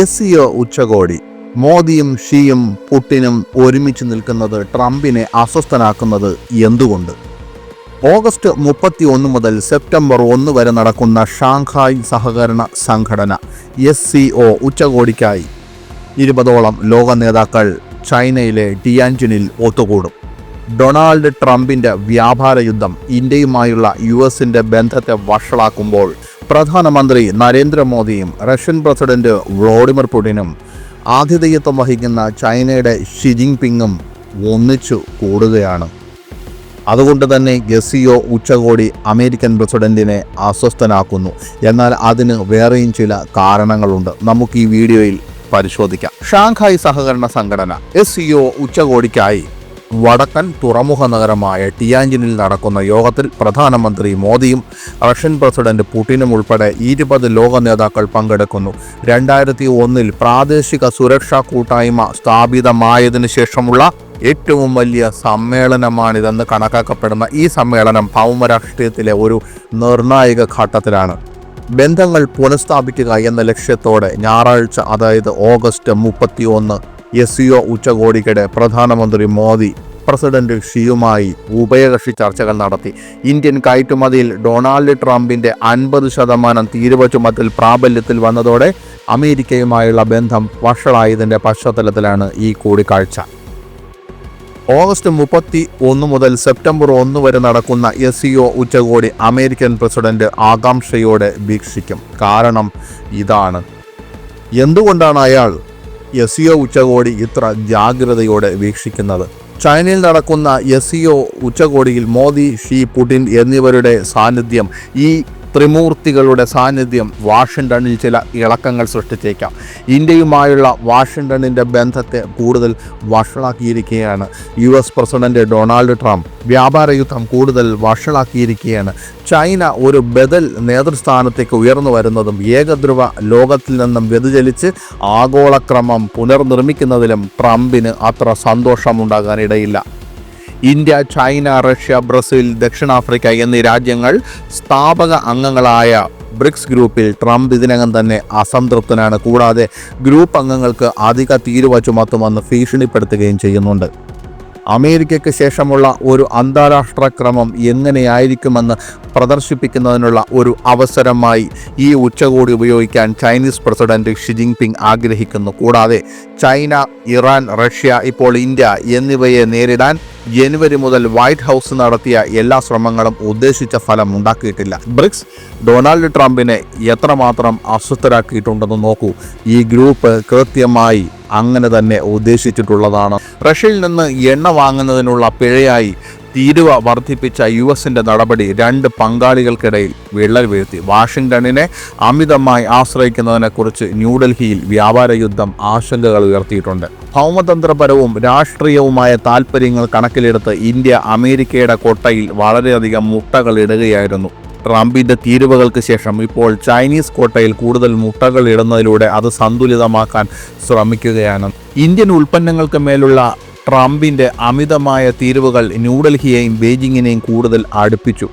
S C O ഉച്ചകോടി. മോദിയും ഷിയും പുട്ടിനും ഒരുമിച്ച് നിൽക്കുന്നത് ട്രംപിനെ അസ്വസ്ഥനാക്കുന്നത് എന്തുകൊണ്ട്? ഓഗസ്റ്റ് മുപ്പത്തി ഒന്ന് മുതൽ സെപ്റ്റംബർ ഒന്ന് വരെ നടക്കുന്ന ഷാങ്ഹായ് സഹകരണ സംഘടന എസ് സി ഒ ഉച്ചകോടിക്കായി ഇരുപതോളം ലോക നേതാക്കൾ ചൈനയിലെ ടിയാൻജിനിൽ ഒത്തുകൂടും. ഡൊണാൾഡ് ട്രംപിന്റെ വ്യാപാര യുദ്ധം ഇന്ത്യയുമായുള്ള യു എസിന്റെ ബന്ധത്തെ വഷളാക്കുമ്പോൾ പ്രധാനമന്ത്രി നരേന്ദ്രമോദിയും റഷ്യൻ പ്രസിഡന്റ് വ്ളോഡിമിർ പുടിനും ആതിഥേയത്വം വഹിക്കുന്ന ചൈനയുടെ ഷി ജിൻപിങ്ങും ഒന്നിച്ചു കൂടുകയാണ്. അതുകൊണ്ട് തന്നെ ഗസിയോ ഉച്ചകോടി അമേരിക്കൻ പ്രസിഡന്റിനെ അസ്വസ്ഥനാക്കുന്നു. എന്നാൽ അതിന് വേറെയും ചില കാരണങ്ങളുണ്ട്. നമുക്ക് ഈ വീഡിയോയിൽ പരിശോധിക്കാം. ഷാങ്ഹായ് സഹകരണ സംഘടന എസ് സിഒ ഉച്ചകോടിക്കായി വടക്കൻ തുറമുഖ നഗരമായ ടിയാഞ്ചിനിൽ നടക്കുന്ന യോഗത്തിൽ പ്രധാനമന്ത്രി മോദിയും റഷ്യൻ പ്രസിഡന്റ് പുടിനും ഉൾപ്പെടെ ഇരുപത് ലോക നേതാക്കൾ പങ്കെടുക്കുന്നു. രണ്ടായിരത്തി ഒന്നിൽ പ്രാദേശിക സുരക്ഷാ കൂട്ടായ്മ സ്ഥാപിതമായതിനു ശേഷമുള്ള ഏറ്റവും വലിയ സമ്മേളനമാണിതെന്ന് കണക്കാക്കപ്പെടുന്ന ഈ സമ്മേളനം ഭൗമരാഷ്ട്രീയത്തിലെ ഒരു നിർണായക ഘട്ടത്തിലാണ്. ബന്ധങ്ങൾ പുനഃസ്ഥാപിക്കുക എന്ന ലക്ഷ്യത്തോടെ ഞായറാഴ്ച അതായത് ഓഗസ്റ്റ് മുപ്പത്തി ഒന്ന് എസ് സിഒ ഉച്ചകോടിക്കിടെ പ്രധാനമന്ത്രി മോദി പ്രസിഡന്റ് ഷിയുമായി ഉഭയകക്ഷി ചർച്ചകൾ നടത്തി. ഇന്ത്യൻ കയറ്റുമതിയിൽ ഡൊണാൾഡ് ട്രംപിന്റെ അൻപത് ശതമാനം തീരുവ ചുമത്തിൽ പ്രാബല്യത്തിൽ വന്നതോടെ അമേരിക്കയുമായുള്ള ബന്ധം വഷളായതിന്റെ പശ്ചാത്തലത്തിലാണ് ഈ കൂടിക്കാഴ്ച. ഓഗസ്റ്റ് മുപ്പത്തി ഒന്ന് മുതൽ സെപ്റ്റംബർ ഒന്ന് വരെ നടക്കുന്ന എസ് ഉച്ചകോടി അമേരിക്കൻ പ്രസിഡന്റ് ആകാംക്ഷയോടെ വീക്ഷിക്കും. കാരണം ഇതാണ്. എന്തുകൊണ്ടാണ് അയാൾ എസ് ഉച്ചകോടി ഇത്ര ജാഗ്രതയോടെ വീക്ഷിക്കുന്നത്. ചൈനയിൽ നടക്കുന്ന എസ് ഉച്ചകോടിയിൽ മോദി ഷീ പുടിൻ എന്നിവരുടെ സാന്നിധ്യം ഈ ത്രിമൂർത്തികളുടെ സാന്നിധ്യം വാഷിംഗ്ടണിൽ ചില ഇളക്കങ്ങൾ സൃഷ്ടിച്ചേക്കാം. ഇന്ത്യയുമായുള്ള വാഷിംഗ്ടണിന്റെ ബന്ധത്തെ കൂടുതൽ വഷളാക്കിയിരിക്കുകയാണ്. U S president Donald Trump വ്യാപാര യുദ്ധം കൂടുതൽ വഷളാക്കിയിരിക്കുകയാണ്. ചൈന ഒരു ബദൽ നേതൃസ്ഥാനത്തേക്ക് ഉയർന്നു വരുന്നതും ഏകധ്രുവ ലോകത്തിൽ നിന്നും വ്യതിചലിച്ച് ആഗോളക്രമം പുനർനിർമ്മിക്കുന്നതിലും ട്രംപിന് അത്ര സന്തോഷമുണ്ടാകാനിടയില്ല. ഇന്ത്യ ചൈന റഷ്യ ബ്രസീൽ ദക്ഷിണാഫ്രിക്ക എന്നീ രാജ്യങ്ങൾ സ്ഥാപക അംഗങ്ങളായ ബ്രിക്സ് ഗ്രൂപ്പിൽ ട്രംപ് ഇതിനകം തന്നെ അസംതൃപ്തനാണ്. കൂടാതെ ഗ്രൂപ്പ് അംഗങ്ങൾക്ക് അധിക തീരുവ ചുമത്തുമെന്ന് ഭീഷണിപ്പെടുത്തുകയും ചെയ്യുന്നുണ്ട്. അമേരിക്കയ്ക്ക് ശേഷമുള്ള ഒരു അന്താരാഷ്ട്ര ക്രമം എങ്ങനെയായിരിക്കുമെന്ന് പ്രദർശിപ്പിക്കുന്നതിനുള്ള ഒരു അവസരമായി ഈ ഉച്ചകോടി ഉപയോഗിക്കാൻ ചൈനീസ് പ്രസിഡന്റ് ഷി ജിൻപിങ് ആഗ്രഹിക്കുന്നു. കൂടാതെ ചൈന ഇറാൻ റഷ്യ ഇപ്പോൾ ഇന്ത്യ എന്നിവയെ നേരിടാൻ ജനുവരി മുതൽ വൈറ്റ് ഹൗസ് നടത്തിയ എല്ലാ ശ്രമങ്ങളും ഉദ്ദേശിച്ച ഫലം ഉണ്ടാക്കിയിട്ടില്ല. ബ്രിക്സ് ഡൊണാൾഡ് ട്രംപിനെ എത്രമാത്രം അസ്വസ്ഥരാക്കിയിട്ടുണ്ടെന്ന് നോക്കൂ. ഈ ഗ്രൂപ്പ് കൃത്യമായി അങ്ങനെ തന്നെ ഉദ്ദേശിച്ചിട്ടുള്ളതാണ്. റഷ്യയിൽ നിന്ന് എണ്ണ വാങ്ങുന്നതിനുള്ള പിഴയായി തീരുവ വർദ്ധിപ്പിച്ച യു എസിന്റെ നടപടി രണ്ട് പങ്കാളികൾക്കിടയിൽ വിള്ളൽ വീഴ്ത്തി. വാഷിംഗ്ടണിനെ അമിതമായി ആശ്രയിക്കുന്നതിനെക്കുറിച്ച് ന്യൂഡൽഹിയിൽ വ്യാപാര യുദ്ധം ആശങ്കകൾ ഉയർത്തിയിട്ടുണ്ട്. ഭൗമതന്ത്രപരവും രാഷ്ട്രീയവുമായ താൽപ്പര്യങ്ങൾ കണക്കിലെടുത്ത് ഇന്ത്യ അമേരിക്കയുടെ കോട്ടയിൽ വളരെയധികം മുട്ടകൾ ഇടുകയായിരുന്നു. ട്രംപിന്റെ തീരുവകൾക്ക് ശേഷം ഇപ്പോൾ ചൈനീസ് കോട്ടയിൽ കൂടുതൽ മുട്ടകൾ ഇടുന്നതിലൂടെ അത് സന്തുലിതമാക്കാൻ ശ്രമിക്കുകയാണ്. ഇന്ത്യൻ ഉൽപ്പന്നങ്ങൾക്ക് മേലുള്ള ട്രംപിന്റെ അമിതമായ തീരുവകൾ ന്യൂഡൽഹിയെയും ബെയ്ജിങ്ങിനെയും കൂടുതൽ അടുപ്പിച്ചു.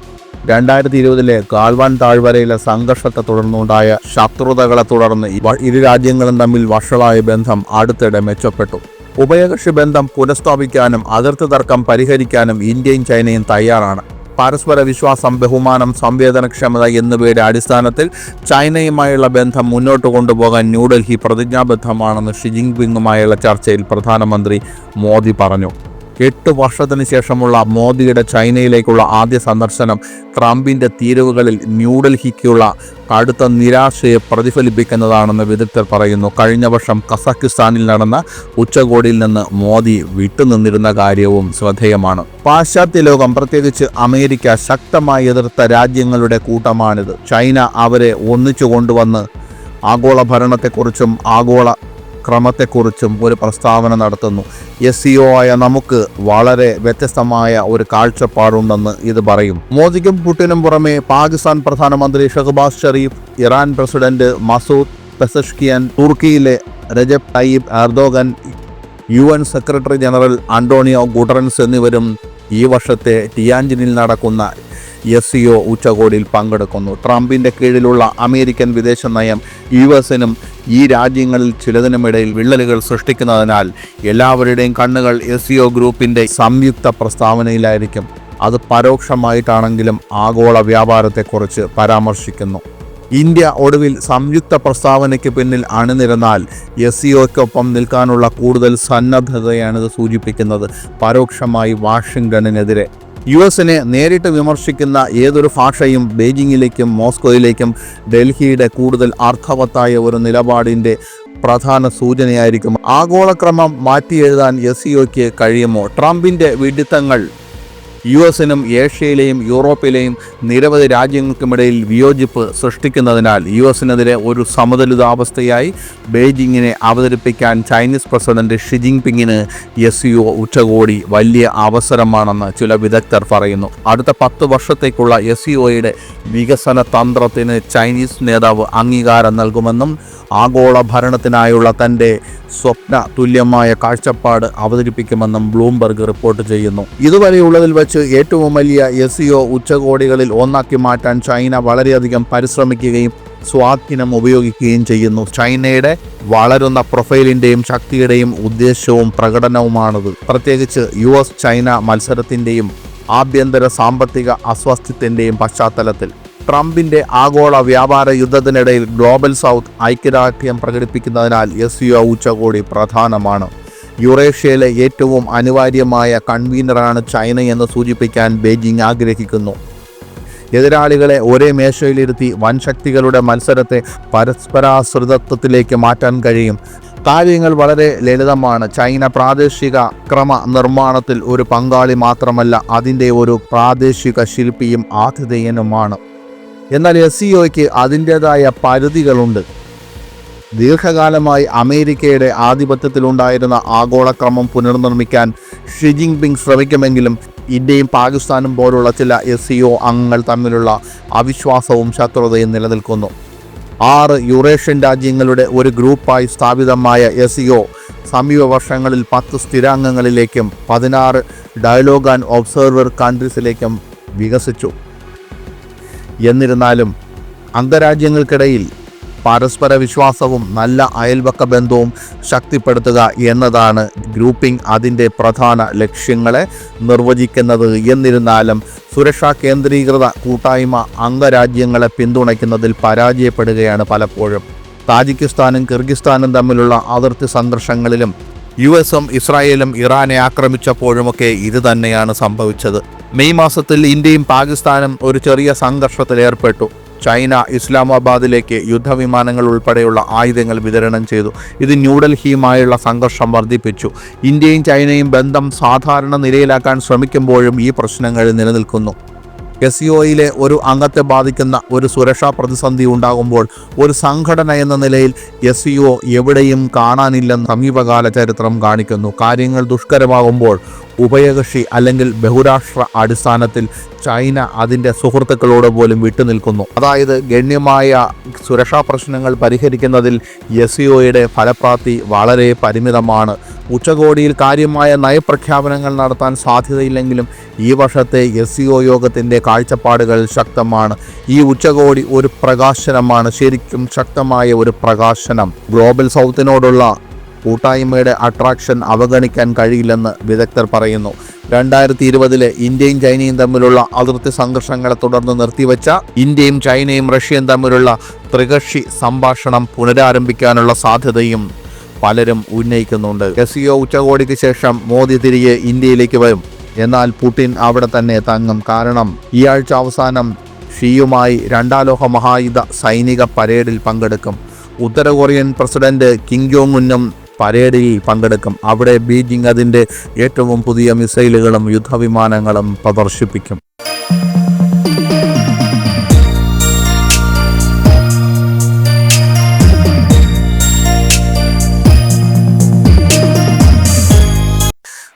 രണ്ടായിരത്തി ഇരുപതിലെ ഗാൽവാൻ താഴ്വരയിലെ സംഘർഷത്തെ തുടർന്നുണ്ടായ ശത്രുതകളെ തുടർന്ന് ഇരു രാജ്യങ്ങളും തമ്മിൽ വഷളായ ബന്ധം അടുത്തിടെ മെച്ചപ്പെട്ടു. ഉഭയകക്ഷി ബന്ധം പുനഃസ്ഥാപിക്കാനും അതിർത്തി തർക്കം പരിഹരിക്കാനും ഇന്ത്യയും ചൈനയും തയ്യാറാണ്. പരസ്പര വിശ്വാസം ബഹുമാനം സംവേദനക്ഷമത എന്നിവയുടെ അടിസ്ഥാനത്തിൽ ചൈനയുമായുള്ള ബന്ധം മുന്നോട്ട് കൊണ്ടുപോകാൻ ന്യൂഡൽഹി പ്രതിജ്ഞാബദ്ധമാണെന്ന് ഷി ജിൻപിങ്ങുമായുള്ള ചർച്ചയിൽ പ്രധാനമന്ത്രി മോദി പറഞ്ഞു. എട്ട് വർഷത്തിന് ശേഷമുള്ള മോദിയുടെ ചൈനയിലേക്കുള്ള ആദ്യ സന്ദർശനം ട്രംപിന്റെ തീരുവകളിൽ ന്യൂഡൽഹിക്കുള്ള കടുത്ത നിരാശയെ പ്രതിഫലിപ്പിക്കുന്നതാണെന്ന് വിദഗ്ധർ പറയുന്നു. കഴിഞ്ഞ വർഷം കസാഖിസ്ഥാനിൽ നടന്ന ഉച്ചകോടിയിൽ നിന്ന് മോദി വിട്ടുനിന്നിരുന്ന കാര്യവും ശ്രദ്ധേയമാണ്. പാശ്ചാത്യ ലോകം പ്രത്യേകിച്ച് അമേരിക്ക ശക്തമായി എതിർത്ത രാജ്യങ്ങളുടെ കൂട്ടമാണിത്. ചൈന അവരെ ഒന്നിച്ചു കൊണ്ടുവന്ന് ആഗോള ഭരണത്തെക്കുറിച്ചും ആഗോള ക്രമത്തെക്കുറിച്ചും ഒരു പ്രസ്താവന നടത്തുന്നു. എസ് സിഒ ആയ നമുക്ക് വളരെ വ്യത്യസ്തമായ ഒരു കാഴ്ചപ്പാടുണ്ടെന്ന് ഇത് പറയും. മോദിക്കും പുട്ടിനും പുറമെ പാകിസ്ഥാൻ പ്രധാനമന്ത്രി Shehbaz Sharif Iran president Masoud Pezeshkian തുർക്കിയിലെ Recep Tayyip Erdogan U N secretary general Antonio Guterres എന്നിവരും ഈ വർഷത്തെ ടിയാൻജിനിൽ നടക്കുന്ന എസ് സി ഒ ഉച്ചകോടിയിൽ പങ്കെടുക്കുന്നു. ട്രംപിന്റെ കീഴിലുള്ള അമേരിക്കൻ വിദേശ നയം യു എസിനും ഈ രാജ്യങ്ങളിൽ ചിലതിനുമിടയിൽ വിള്ളലുകൾ സൃഷ്ടിക്കുന്നതിനാൽ എല്ലാവരുടെയും കണ്ണുകൾ എസ് സി ഒ ഗ്രൂപ്പിന്റെ സംയുക്ത പ്രസ്താവനയിലായിരിക്കും. അത് പരോക്ഷമായിട്ടാണെങ്കിലും ആഗോള വ്യാപാരത്തെക്കുറിച്ച് പരാമർശിക്കുന്നു. ഇന്ത്യ ഒടുവിൽ സംയുക്ത പ്രസ്താവനയ്ക്ക് പിന്നിൽ അണിനിരന്നാൽ എസ് സിഒയ്ക്കൊപ്പം നിൽക്കാനുള്ള കൂടുതൽ സന്നദ്ധതയാണ് ഇത് സൂചിപ്പിക്കുന്നത്. പരോക്ഷമായി വാഷിംഗ്ടണിനെതിരെ. യു എസിനെ നേരിട്ട് വിമർശിക്കുന്ന ഏതൊരു ഭാഷയും ബെയ്ജിങ്ങിലേക്കും മോസ്കോയിലേക്കും ഡൽഹിയുടെ കൂടുതൽ അർത്ഥവത്തായ ഒരു നിലപാടിന്റെ പ്രധാന സൂചനയായിരിക്കും. ആഗോളക്രമം മാറ്റിയെഴുതാൻ എസ് സിഒയ്ക്ക് കഴിയുമോ? ട്രംപിന്റെ വിഡിത്തങ്ങൾ യു എസിനും ഏഷ്യയിലെയും യൂറോപ്പിലെയും നിരവധി രാജ്യങ്ങൾക്കുമിടയിൽ വിയോജിപ്പ് സൃഷ്ടിക്കുന്നതിനാൽ യു എസിനെതിരെ ഒരു സമതുലിതാവസ്ഥയായി ബെയ്ജിങ്ങിനെ അവതരിപ്പിക്കാൻ ചൈനീസ് പ്രസിഡന്റ് ഷി ജിൻപിങ്ങിന് എസ് യു ഉച്ചകോടി വലിയ അവസരമാണെന്ന് ചില വിദഗ്ധർ പറയുന്നു. അടുത്ത പത്ത് വർഷത്തേക്കുള്ള എസ് യുഒയുടെ വികസന തന്ത്രത്തിന് ചൈനീസ് നേതാവ് അംഗീകാരം നൽകുമെന്നും ആഗോള ഭരണത്തിനായുള്ള തന്റെ സ്വപ്ന തുല്യമായ കാഴ്ചപ്പാട് അവതരിപ്പിക്കുമെന്നും ബ്ലൂംബർഗ് റിപ്പോർട്ട് ചെയ്യുന്നു. ഇതുവരെയുള്ളതിൽ വെച്ച് ഏറ്റവും വലിയ എസ് ഒ ഉച്ചകോടികളിൽ ഒന്നാക്കി മാറ്റാൻ ചൈന വളരെയധികം പരിശ്രമിക്കുകയും സ്വാധീനം ഉപയോഗിക്കുകയും ചെയ്യുന്നു. ചൈനയുടെ വളരുന്ന പ്രൊഫൈലിന്റെയും ശക്തിയുടെയും ഉദ്ദേശവും പ്രകടനവുമാണത്. പ്രത്യേകിച്ച് യു എസ് ചൈന മത്സരത്തിന്റെയും ആഭ്യന്തര സാമ്പത്തിക അസ്വാസ്ഥ്യത്തിന്റെയും പശ്ചാത്തലത്തിൽ. ട്രംപിന്റെ ആഗോള വ്യാപാര യുദ്ധത്തിനിടയിൽ ഗ്ലോബൽ സൗത്ത് ഐക്യദാർഢ്യം പ്രകടിപ്പിക്കുന്നതിനാൽ എസ് യു ഉച്ചകോടി പ്രധാനമാണ്. യുറേഷ്യയിലെ ഏറ്റവും അനിവാര്യമായ കൺവീനറാണ് ചൈന എന്ന് സൂചിപ്പിക്കാൻ ബെയ്ജിംഗ് ആഗ്രഹിക്കുന്നു. എതിരാളികളെ ഒരേ മേശയിലിരുത്തി വൻശക്തികളുടെ മത്സരത്തെ പരസ്പരാശ്രിതത്വത്തിലേക്ക് മാറ്റാൻ കഴിയും. കാര്യങ്ങൾ വളരെ ലളിതമാണ്. ചൈന പ്രാദേശിക ക്രമ നിർമ്മാണത്തിൽ ഒരു പങ്കാളി മാത്രമല്ല അതിന്റെ ഒരു പ്രാദേശിക ശില്പിയും ആതിഥേയനുമാണ്. എന്നാൽ എസ് സിഒയ്ക്ക് അതിന്റേതായ പരിധികളുണ്ട്. ദീർഘകാലമായി അമേരിക്കയുടെ ആധിപത്യത്തിലുണ്ടായിരുന്ന ആഗോളക്രമം പുനർനിർമ്മിക്കാൻ ഷി ജിൻപിങ് ശ്രമിക്കുമെങ്കിലും ഇന്ത്യയും പാകിസ്ഥാനും പോലുള്ള ചില എസ് സി ഒ അംഗങ്ങൾ തമ്മിലുള്ള അവിശ്വാസവും ശത്രുതയും നിലനിൽക്കുന്നു. ആറ് യൂറേഷ്യൻ രാജ്യങ്ങളുടെ ഒരു ഗ്രൂപ്പായി സ്ഥാപിതമായ എസ് സി ഒ സമീപ വർഷങ്ങളിൽ പത്ത് സ്ഥിരാംഗങ്ങളിലേക്കും പതിനാറ് ഡയലോഗ് ആൻഡ് ഒബ്സർവർ കൺട്രീസിലേക്കും വികസിച്ചു. എന്നിരുന്നാലും അംഗരാജ്യങ്ങൾക്കിടയിൽ പരസ്പര വിശ്വാസവും നല്ല അയൽവക്ക ബന്ധവും ശക്തിപ്പെടുത്തുക എന്നതാണ് ഗ്രൂപ്പിംഗ് അതിന്റെ പ്രധാന ലക്ഷ്യങ്ങളെ നിർവചിക്കുന്നത്. എന്നിരുന്നാലും സുരക്ഷാ കേന്ദ്രീകൃത കൂട്ടായ്മ അംഗരാജ്യങ്ങളെ പിന്തുണയ്ക്കുന്നതിൽ പരാജയപ്പെടുകയാണ് പലപ്പോഴും. താജിക്കിസ്ഥാനും കിർഗിസ്ഥാനും തമ്മിലുള്ള അതിർത്തി സംഘർഷങ്ങളിലും യു എസും ഇസ്രായേലും ഇറാനെ ആക്രമിച്ചപ്പോഴുമൊക്കെ ഇത് തന്നെയാണ് സംഭവിച്ചത്. മെയ് മാസത്തിൽ ഇന്ത്യയും പാകിസ്ഥാനും ഒരു ചെറിയ സംഘർഷത്തിൽ ഏർപ്പെട്ടു ചൈന ഇസ്ലാമാബാദിലേക്ക് യുദ്ധവിമാനങ്ങൾ ഉൾപ്പെടെയുള്ള ആയുധങ്ങൾ വിതരണം ചെയ്തു. ഇത് ന്യൂഡൽഹിയുമായുള്ള സംഘർഷം വർദ്ധിപ്പിച്ചു. ഇന്ത്യയും ചൈനയും ബന്ധം സാധാരണ നിലയിലാക്കാൻ ശ്രമിക്കുമ്പോഴും ഈ പ്രശ്നങ്ങൾ നിലനിൽക്കുന്നു. എസ് ഒയിലെ ഒരു അംഗത്തെ ബാധിക്കുന്ന ഒരു സുരക്ഷാ പ്രതിസന്ധി ഉണ്ടാകുമ്പോൾ ഒരു സംഘടന എന്ന നിലയിൽ എസ് എവിടെയും കാണാനില്ലെന്ന് സമീപകാല ചരിത്രം കാണിക്കുന്നു. കാര്യങ്ങൾ ദുഷ്കരമാകുമ്പോൾ ഉഭയകക്ഷി അല്ലെങ്കിൽ ബഹുരാഷ്ട്ര അടിസ്ഥാനത്തിൽ ചൈന അതിന്റെ സുഹൃത്തുക്കളോട് പോലും വിട്ടുനിൽക്കുന്നു. അതായത് ഗണ്യമായ സുരക്ഷാ പ്രശ്നങ്ങൾ പരിഹരിക്കുന്നതിൽ എസ് ഫലപ്രാപ്തി വളരെ പരിമിതമാണ്. ഉച്ചകോടിയിൽ കാര്യമായ നയപ്രഖ്യാപനങ്ങൾ നടത്താൻ സാധ്യതയില്ലെങ്കിലും ഈ വർഷത്തെ എസ് സി ഒ യോഗത്തിന്റെ കാഴ്ചപ്പാടുകൾ ശക്തമാണ്. ഈ ഉച്ചകോടി ഒരു പ്രകാശനമാണ്. ശരിക്കും ശക്തമായ ഒരു പ്രകാശനം. ഗ്ലോബൽ സൗത്തിനോടുള്ള കൂട്ടായ്മയുടെ അട്രാക്ഷൻ അവഗണിക്കാൻ കഴിയില്ലെന്ന് വിദഗ്ധർ പറയുന്നു. രണ്ടായിരത്തി ഇരുപതിലെ ഇന്ത്യയും ചൈനയും തമ്മിലുള്ള അതിർത്തി സംഘർഷങ്ങളെ തുടർന്ന് നിർത്തിവെച്ച ഇന്ത്യയും ചൈനയും റഷ്യയും തമ്മിലുള്ള ത്രികക്ഷി സംഭാഷണം പുനരാരംഭിക്കാനുള്ള സാധ്യതയും പലരും ഉന്നയിക്കുന്നുണ്ട്. എസ് ഉച്ചകോടിക്ക് ശേഷം മോദി തിരികെ ഇന്ത്യയിലേക്ക് വരും. എന്നാൽ പുടിൻ അവിടെ തന്നെ തങ്ങും. കാരണം ഈ ആഴ്ച അവസാനം ഷിയുമായി രണ്ടാലോഹ മഹായുധ സൈനിക പരേഡിൽ പങ്കെടുക്കും. ഉത്തര കൊറിയൻ പ്രസിഡന്റ് കിങ് ജോങ് ഉന്നും പരേഡിൽ പങ്കെടുക്കും. അവിടെ ബീജിംഗ് അതിന്റെ ഏറ്റവും പുതിയ മിസൈലുകളും യുദ്ധവിമാനങ്ങളും പ്രദർശിപ്പിക്കും.